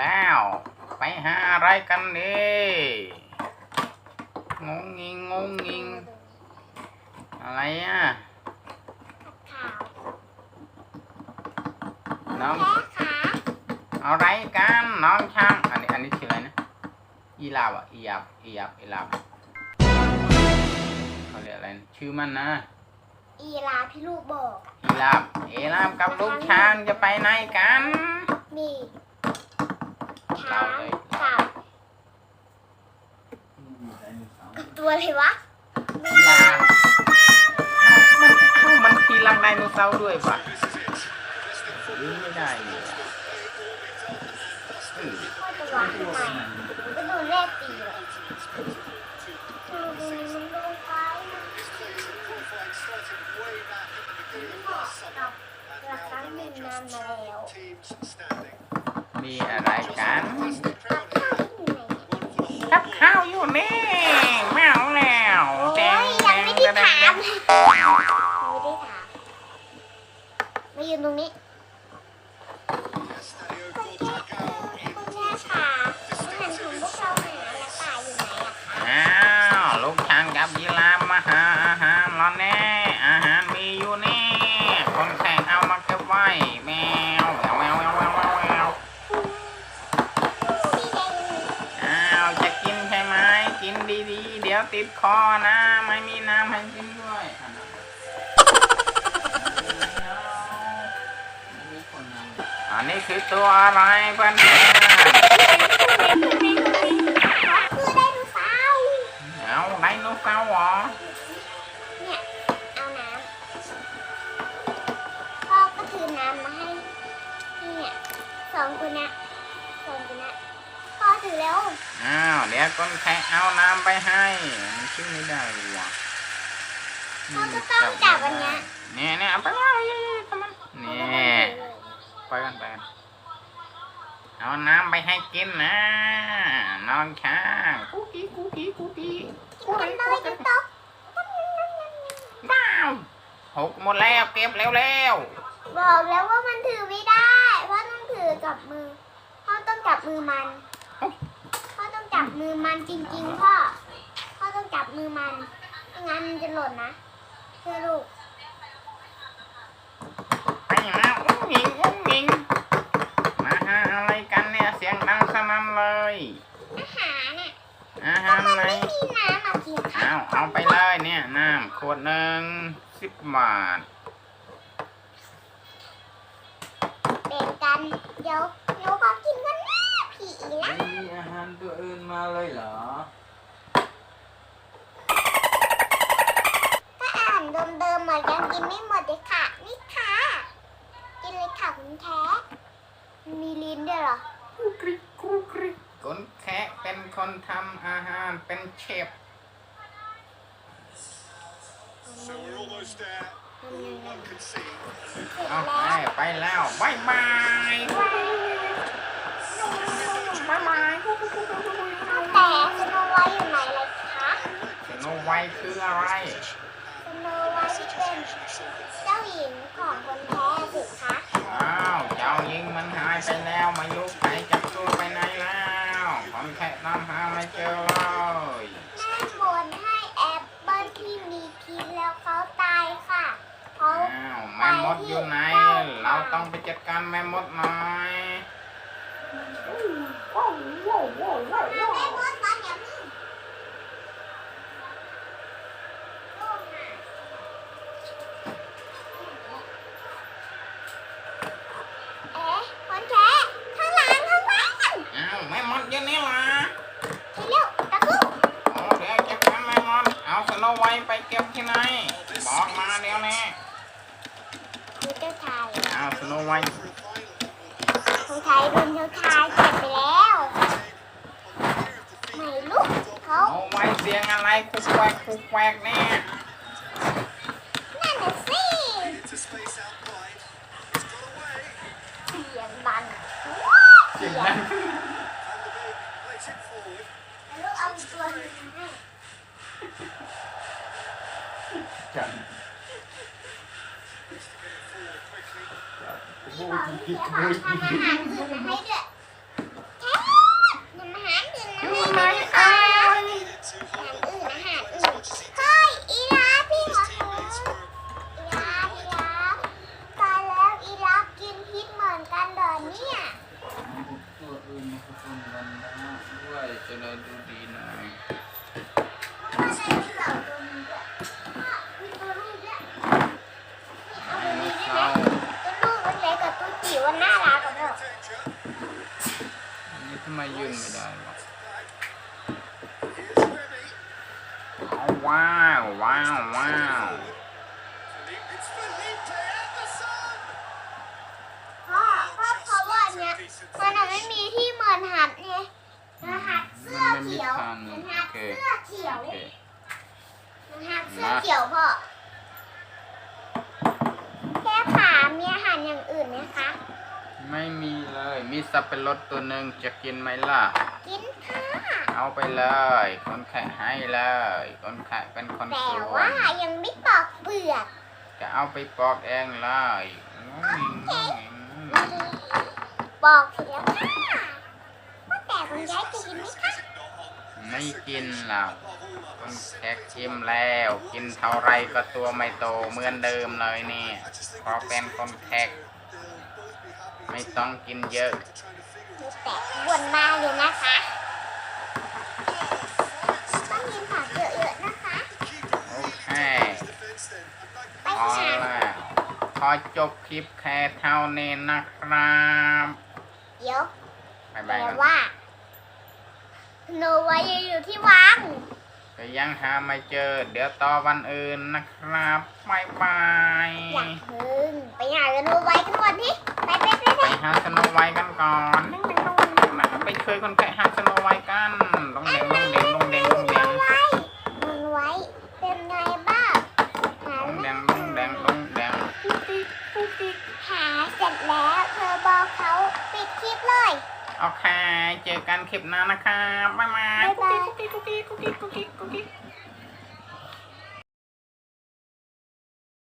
แล้ว ไปหาอะไรกันดีงงงิงงงงิง อะไรอะขาวน้องแพ้ขาเอาอะไรกันน้องช่าง อันนี้อันนี้ชื่ออะไรนะอีลาบอะอียับอียับอีลาบเขาเรียกอะไรนะชื่อมันนะอีลาพี่ลูกบอกอะอีลาบเอลาบกับลูกช้างจะไปไหนกัน นี่เล่า ช้างเลยกับกับตัวอะไรวะอีลาบมันเอ้ามันขี่หลังไดโนเสาร์ด้วยปะยืนไม่ได้เลยอะอืมพ่อจะวางทำไมก็โดนแรกตีเลยดูดูมันโดนไปเหมาะกับละครั้งหนึ่งนานมาแล้ว มีอะไรกันกับข้าวที่อยู่ไหนเนี่ยกับข้าวอยู่นี่แมวแล้วโอ้แดยงยังไม่ได้แดถางมแดงไม่ได้ถามมายืนตรงนี้คุณแม่ค่ะอาหารของพวกเราหาและป่าอยู่ไหนอะคะอ้าวลูกช้างกับยีราฟมาหาอาหารแล้วแน่ ไม่มีน้ำให้กินด้วยอะอันนี้คือตัวอะไรเพื่อนคือไดโนเสาร์ๆเอาไดโนเสาร์เหรอเนี่ยเอาน้ำพ่อก็ถือน้ำมาให้เนี่ยสองคนนะสองคนนะพ่อถือแล้ว อ้าว เดี๋ยวคนแข่งเอาน้ำไปให้ มันชื่อไม่ได้เลย วะพ่อก็ต้องจับอันเนี้ยเนี่ยเนี่ยไปไมพ่อเนี่ยไปกันไปกันเอาน้ำไปให้กินนะน้องช้างกุ๊กกี้กุ๊กี้กุ๊กี้กินกันเลยจะตกว้าวหกหมดแล้วเก็บเร็วบอกแล้วว่ามันถือไม่ได้ เพ่อต้องถือกับมือพ่อต้องจับมือมันพ่อต้องจับมือมันจริงๆพ่อพ่อต้องจับมือมันไม่งั้นมันจะหล่นนะ เชื่อลูกๆไปแล้วอุ้งยิงอุ้งยิงมาหาอะไรกันเนี่ยเสียงดังสนั่นเลยอาหารน่ะอาหาทำรไมไหนไม่มีน้ำมากินคะเอาเอาไปเลยเนี่ยน้ำขวดหนึ่งสิบบาทแบ่งกัน เดี๋ยวหนูขอกินกันนะผีนะมีอาหารตัวอื่นมาเลยเหรอ ถ้าอาหารเดิมๆเหมือนกันกินไม่หมดเลยค่ะ นี่ค่ะ กินเลยค่ะคุณแท้ มีลิ้นด้วยเหรอกุกริกกุกริกคนแคะเป็นคนทำอาหารเป็นเชฟ So we're almost there. All one can see. เอาไปไปแล้วบายบายบายบายแต่สโนไวท์อยู่ไหนเลยคะสโนไวท์คืออะไร สโนไวท์ที่เป็นเจ้าหญิงของคนแท้สิคะ อ้าวเจ้ายิงมันหายไปแล้วไมายุใครจับตัวไปไหนแล้วผมแค่ตามหาไม่เจอเลย แม่บ่นให้แอปเปิ้ลที่มีพิษแล้วเขาตายค่ะเขา อ้าวแม่ม ดอยู่ไหน เราต้องไปจัดการแม่มดหน่อยแม่มดมาอย่าเพิ่งลูกน่ะเอ๊ะคนแท้ข้างหลังข้างหลังอ้าวแม่มดอยู่นี่ล่ะไปเร็วตะกุกโอ้เดี๋ยวจัดการแม่มดเอาสโนไวท์ไปเก็บที่ไหน บอกมาเดี๋ยวนี้ดู เจ้าชายเอาสโนไวท์เจ้าชายโดนเจ้าชายเก็บไปแล้วไม่ลูกเขาเอาไว้เสียงอะไรคุกแควกคุกแควกเนี่ยนั่นน่ะสิ Into space out wide. It's got away. เสียงดังเสียงดัง And the baby plays it forward. ลูกเอาอีกตัวหนึงให้ จัง ทำอาหารอื่นมาให้ด้วยแค่ทำอาหารอื่นมาให้ ว้าวว้าวว้าวพ่อพ่อเพราะว่าอันเนี้ยมันอะไม่มีที่เหมือนหัดไงมันหัดเสื้อเขียวมันหัดเสื้อเขียวโอเคมันหัดเสื้อเขียวพ่อแค่ขามีอาหารอย่างอื่นไหมคะ ไม่มีเลย มีสับปะรดตัวหนึ่งจะกินไหมล่ะ กินค่ะเอาไปเลย คนแขะให้เลย คนแขะเป็นคนแต่สวว่านยังไม่ปอกเปลือกจะเอาไปปอกเองเลยอืมปอกเสร็จแล้วค่ะว่าแต่คุณยายจะกินไหมคะไม่กินหรอกคนแขกชิมแล้ว กินเท่าไรก็ตัวไม่โตเหมือนเดิมเลยเนี่ยเพราะเป็นคนแขกไม่ต้องกินเยอะ มีแต่อ้วนมากเลยนะคะต้องกินผักเยอะๆนะคะโอเคไปพอค่ะ แล้วขอจบคลิปแค่เท่านี้นะครับเดี๋ยวบ๊ายแปบาลยว่าโนไว้อยู่ที่วังก็ยังหาไม่เจอ เดี๋ยวต่อวันอื่นนะครับบ๊ายบาย อย่าพึ่งไปหาโนไว้กันก่อนที่ไปไปไป ไปหาสโนไวท์กันก่อนไป ช่วยคนแกะหาสโนไวท์กันต้องเด้งลงเด้งลงเด้งลงเด้งไว้โนไว้เป็นไงบ้างหาต้องเด้งลงเด้งลงเด้งปุ๊บปิ๊บปุ๊บปิ๊บหาเสร็จแล้วเธอบอกเขาปิดคลิปเลยโอเคเจอกันคลิปหน้านะครับบ๊ายบาย